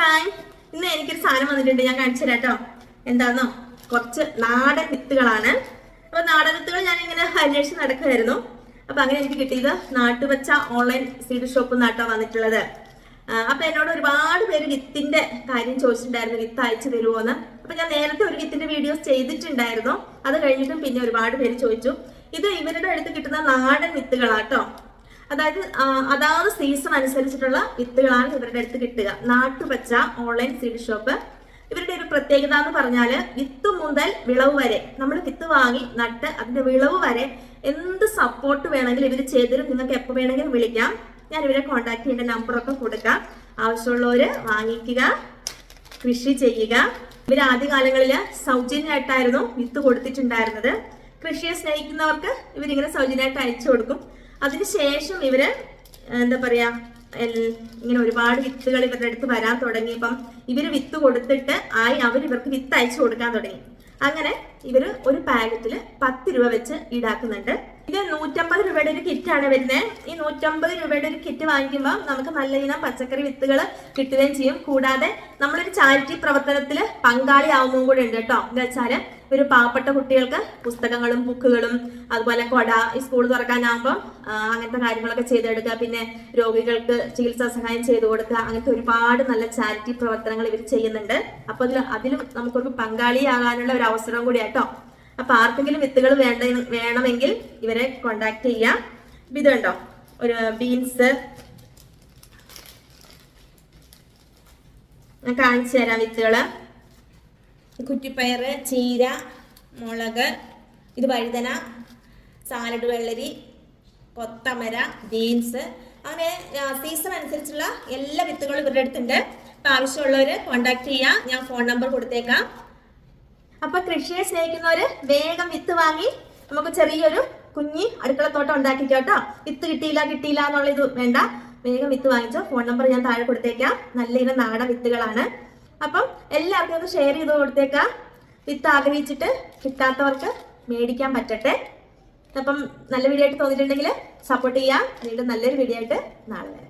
Hi ഇന്ന് എനിക്കൊരു സാധനം വന്നിട്ടുണ്ട്. ഞാൻ കാണിച്ചു തരാം കേട്ടോ എന്താന്നോ? കുറച്ച് നാടൻ വിത്തുകളാണ്. അപ്പൊ നാടൻ വിത്തുകൾ ഞാൻ ഇങ്ങനെ അന്വേഷിച്ച് നടക്കുമായിരുന്നു അപ്പൊ അങ്ങനെ എനിക്ക് കിട്ടിയത് നാട്ടുവച്ച ഓൺലൈൻ സീഡ് ഷോപ്പ് നാട്ടോ വന്നിട്ടുള്ളത്. അപ്പൊ എന്നോട് ഒരുപാട് പേര് വിത്തിന്റെ കാര്യം ചോദിച്ചിട്ടുണ്ടായിരുന്നു. വിത്ത് അയച്ചു തരുമോന്ന് അപ്പൊ ഞാൻ നേരത്തെ ഒരു വിത്തിന്റെ വീഡിയോസ് ചെയ്തിട്ടുണ്ടായിരുന്നു. അത് കഴിഞ്ഞിട്ടും പിന്നെ ഒരുപാട് പേര് ചോദിച്ചു. ഇത് ഇവരുടെ അടുത്ത് കിട്ടുന്ന നാടൻ വിത്തുകളാട്ടോ. അതായത് അതാത് സീസൺ അനുസരിച്ചിട്ടുള്ള വിത്തുകളാണ് ഇവരുടെ അടുത്ത് കിട്ടുക. നാട്ടുപച്ച ഓൺലൈൻ സീഡ് ഷോപ്പ് ഇവരുടെ ഒരു പ്രത്യേകത എന്ന് പറഞ്ഞാൽ വിത്ത് മുതൽ വിളവ് വരെ നമ്മൾ വിത്ത് വാങ്ങി നട്ട് അതിന്റെ വിളവ് വരെ എന്ത് സപ്പോർട്ട് വേണമെങ്കിലും ഇവർ ചെയ്തിട്ട് നിങ്ങൾക്ക് എപ്പോൾ വേണമെങ്കിലും വിളിക്കാം. ഞാൻ ഇവരെ കോൺടാക്ട് ചെയ്യേണ്ട നമ്പറൊക്കെ കൊടുക്കാം. ആവശ്യമുള്ളവര് വാങ്ങിക്കുക കൃഷി ചെയ്യുക. ഇവർ ആദ്യകാലങ്ങളിൽ സൗജന്യമായിട്ടായിരുന്നു വിത്ത് കൊടുത്തിട്ടുണ്ടായിരുന്നത്. കൃഷിയെ സ്നേഹിക്കുന്നവർക്ക് ഇവരിങ്ങനെ സൗജന്യമായിട്ട് അയച്ചു കൊടുക്കും. അതിനുശേഷം ഇവർ എന്താ പറയാ ഇങ്ങനെ ഒരുപാട് വിത്തുകൾ ഇവരുടെ അടുത്ത് വരാൻ തുടങ്ങിയപ്പം ഇവർ വിത്ത് കൊടുത്തിട്ട് ആയി അവർ ഇവർക്ക് വിത്ത് അയച്ചു കൊടുക്കാൻ തുടങ്ങി. അങ്ങനെ ഇവർ ഒരു പാക്കറ്റിൽ പത്ത് രൂപ വെച്ച് ഈടാക്കുന്നുണ്ട്. ഇത് നൂറ്റമ്പത് രൂപയുടെ ഒരു കിറ്റാണ് വരുന്നത് ഈ നൂറ്റമ്പത് രൂപയുടെ ഒരു കിറ്റ് വാങ്ങിക്കുമ്പോൾ നമുക്ക് നല്ല ഇനം പച്ചക്കറി വിത്തുകൾ കിട്ടുകയും ചെയ്യും. കൂടാതെ നമ്മളൊരു ചാരിറ്റി പ്രവർത്തനത്തിൽ പങ്കാളിയാവുമ്പോൾ കൂടെ ഉണ്ട് കേട്ടോ. എന്താ വെച്ചാൽ ഒരു പാവപ്പെട്ട കുട്ടികൾക്ക് പുസ്തകങ്ങളും ബുക്കുകളും അതുപോലെ കൊട ഈ സ്കൂൾ തുറക്കാനാകുമ്പോൾ അങ്ങനത്തെ കാര്യങ്ങളൊക്കെ ചെയ്തെടുക്കുക. പിന്നെ രോഗികൾക്ക് ചികിത്സാ സഹായം ചെയ്തു കൊടുക്കുക. അങ്ങനത്തെ ഒരുപാട് നല്ല ചാരിറ്റി പ്രവർത്തനങ്ങൾ ഇവർ ചെയ്യുന്നുണ്ട്. അപ്പൊ അതിൽ അതിലും നമുക്കൊരു പങ്കാളിയാകാനുള്ള ഒരു അവസരം കൂടി കേട്ടോ. അപ്പൊ ആർക്കെങ്കിലും വിത്തുകൾ വേണ്ട വേണമെങ്കിൽ ഇവരെ കോണ്ടാക്ട് ചെയ്യാം. ഇത് കണ്ടോ? ഒരു ബീൻസ് ഞാൻ കാണിച്ചു തരാം വിത്തുകൾ കുറ്റിപ്പയർ ചീര മുളക് ഇത് വഴുതന സാലഡ് വെള്ളരി കൊത്തമര ബീൻസ് അങ്ങനെ സീസൺ അനുസരിച്ചുള്ള എല്ലാ വിത്തുകളും ഇവരുടെ അടുത്തുണ്ട്. അപ്പൊ ആവശ്യമുള്ളവര് കോണ്ടാക്ട് ചെയ്യാം. ഞാൻ ഫോൺ നമ്പർ കൊടുത്തേക്കാം. അപ്പൊ കൃഷിയെ സ്നേഹിക്കുന്നവര് വേഗം വിത്ത് വാങ്ങി നമുക്ക് ചെറിയൊരു കുഞ്ഞി അടുക്കളത്തോട്ടം ഉണ്ടാക്കിക്കോട്ടോ വിത്ത് കിട്ടിയില്ല കിട്ടിയില്ല എന്നുള്ള ഇത് വേണ്ട. വേഗം വിത്ത് വാങ്ങിച്ചോ. ഫോൺ നമ്പർ ഞാൻ താഴെ കൊടുത്തേക്കാം. നല്ല ഇനം നാടൻ വിത്തുകളാണ്. അപ്പം എല്ലാവർക്കും ഒന്ന് ഷെയർ ചെയ്ത് കൊടുത്തേക്കാം. വിത്ത് ആഗ്രഹിച്ചിട്ട് കിട്ടാത്തവർക്ക് മേടിക്കാൻ പറ്റട്ടെ. അപ്പം നല്ല വീഡിയോ ആയിട്ട് തോന്നിയിട്ടുണ്ടെങ്കിൽ സപ്പോർട്ട് ചെയ്യാം. വീണ്ടും നല്ലൊരു വീഡിയോ ആയിട്ട് നാളെ വരാം.